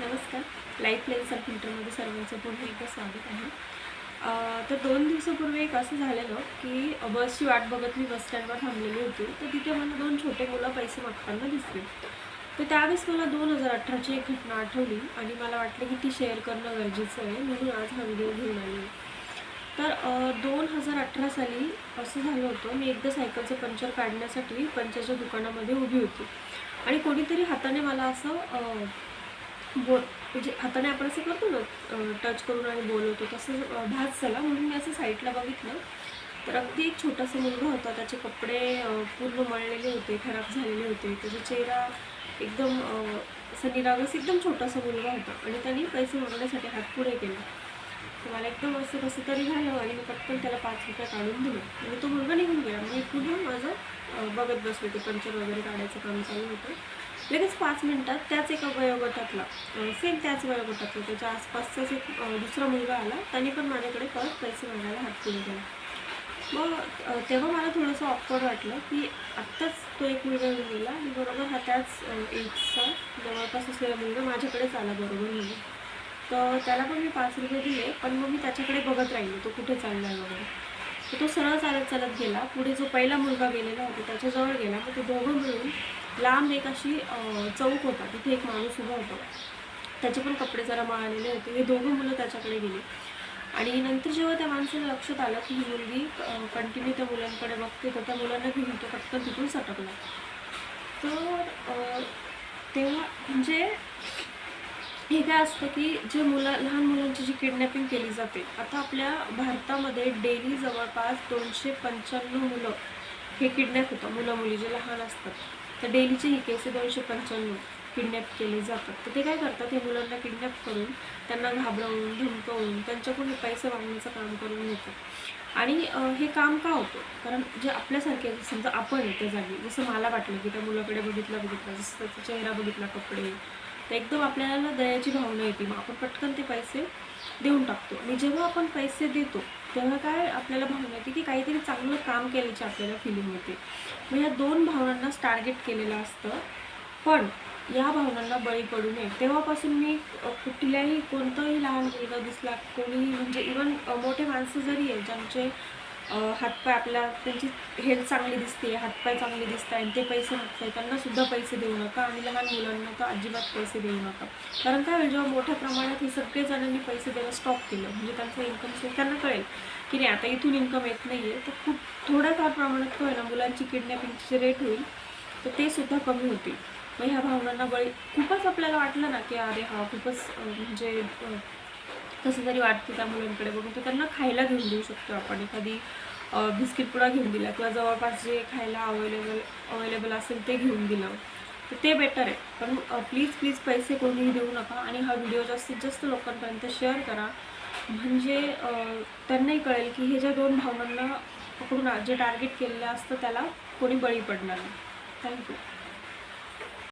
नमस्कार. लाईफ लेन्सर फिल्टरमध्ये सर्वांचं पुन्हा एकदा स्वागत आहे. तर दोन दिवसापूर्वी एक असं झालेलं की बसची वाट बघत मी बस स्टँडवर थांबलेली होती. तर तिथे मला दोन छोटे मुलं पैसे मागताना दिसले. तर त्यावेळेस मला दोन हजार अठराची एक घटना आठवली आणि मला वाटलं की ती शेअर करणं गरजेचं आहे म्हणून आज हा व्हिडिओ घेऊन आली. तर दोन हजार अठरा साली असं झालं होतं. मी एकदा सायकलचं पंचर काढण्यासाठी पंचरच्या दुकानामध्ये उभी होती. आणि कोणीतरी हाताने मला असं बोल म्हणजे हाताने आपण असं करतो ना टच करून आणि बोलवतो तसं भास झाला म्हणून मी असं साईडला बघितलं. तर अगदी एक छोटासा मुलगा होता त्याचे कपडे पूर्ण मळलेले होते खराब झालेले होते. त्याचा चेहरा एकदम सनीरागस एकदम छोटासा मुलगा होता आणि त्यांनी पैसे मागण्यासाठी हात पुढे केला. तर मला एकदम असं कसं तरी झालं आणि मी पटकन त्याला पाच रुपये काढून दिले. आणि तो मुलगा निघून गेला. मी पुन्हा माझं बघत बसले ते पंचर वगैरे काढायचं काम चालू होतं. लगेच पाच मिनटात त्याच एका वयोगटातला सेम त्याच वयोगटातला त्याच्या आसपासचाच एक दुसरा मुलगा आला त्याने पण माझ्याकडे परत पैसे मागायला हात पुढे केला. मग तेव्हा मला थोडंसं ऑकवर्ड वाटलं की आत्ताच तो एक मुलगा येऊन गेला आणि बरोबर हा त्याच एजचा जवळपास असलेला मुलगा माझ्याकडेच आला बरोबर म्हणून. तर त्याला पण मी पाच रुपये दिले पण मग मी त्याच्याकडे बघत राहिले तो कुठे चालला आहे वगैरे. तो सरळ चालत चालत गेला. पुढे जो पहिला मुलगा गेलेला होता त्याच्याजवळ गेला. मग ते दोघं मिळून लांब एक अशी चौक होता. तिथे एक माणूस उभा होता. त्याचे पण कपडे जरा माळलेले होते. हे दोघं मुलं त्याच्याकडे गेली. आणि नंतर जेव्हा त्या माणसाला लक्षात आलं की ही मुलगी कंटिन्यू त्या मुलांकडे बघते तर त्या मुलांना घेऊन तो पटकन तिथून सटकला. तर तेव्हा म्हणजे हे काय असतं की जे मुलं लहान मुलांची जी किडनॅपिंग केली जाते आता आपल्या भारतामध्ये डेली जवळपास दोनशे पंच्याण्णव मुलं हे किडनॅप होतं मुलं मुली जे लहान असतात. तर डेलीचे ही केस दोनशे पंच्याण्णव किडनॅप केले जातात. तर ते काय करतात? हे मुलांना किडनॅप करून त्यांना घाबरवून धमकवून त्यांच्याकडून पैसे मागण्याचं काम करून घेतात. आणि हे काम का होतं? कारण जे आपल्यासारखे समजा आपण आहे त्या जागी जसं मला वाटलं की त्या मुलाकडे बघितलं बघितलं जसं त्याचा चेहरा बघितला कपडे तर एकदम आपल्याला दयाची भावना येते. मग आपण पटकन ते पैसे देऊन टाकतो. आणि जेव्हा आपण पैसे देतो तेव्हा काय आपल्याला भावना येते की काहीतरी चांगलं काम केल्याची आपल्याला फिलिंग येते. मग या दोन भावनांना टार्गेट केलेलं असतं. पण या भावनांना बळी पडू नये. तेव्हापासून मी कुठल्याही कोणताही लहान मुलगा दिसला कोणीही म्हणजे इवन मोठे माणसं जरी आहे ज्यांचे हातपाय आपल्या त्यांची हेल्थ चांगली दिसते हातपाय चांगले दिसत आणि ते पैसे मागताय त्यांना सुद्धा पैसे देऊ नका आणि लहान मुलांना तर अजिबात पैसे देऊ नका. कारण काय होईल जेव्हा मोठ्या प्रमाणात हे सगळे जणांनी पैसे देणं स्टॉप केलं म्हणजे त्यांचं इन्कम सोर्स त्यांना कळेल की नाही आता इथून इन्कम येत नाही आहे तर खूप थोड्याफार प्रमाणात काय ना मुलांची किडनॅपिंगचे रेट होईल तर ते सुद्धा कमी होतील. मग ह्या भावनांना बळी खूपच आपल्याला वाटलं ना की अरे हा खूपच म्हणजे कसं तरी वाटतं त्या मुलांकडे बघून. तर त्यांना खायला घेऊन देऊ शकतो आपण. एखादी बिस्किट पुडा घेऊन दिला किंवा जवळपास जे खायला अवेलेबल अवेलेबल असेल ते घेऊन दिलं. तर ते बेटर आहे. पण प्लीज प्लीज पैसे कोणीही देऊ नका आणि हा व्हिडिओ जास्तीत जास्त लोकांपर्यंत शेअर करा. म्हणजे त्यांनाही कळेल की हे ज्या दोन भावनांना पकडून जे टार्गेट केलेलं असतं त्याला कोणी बळी पडणार नाही. थँक्यू.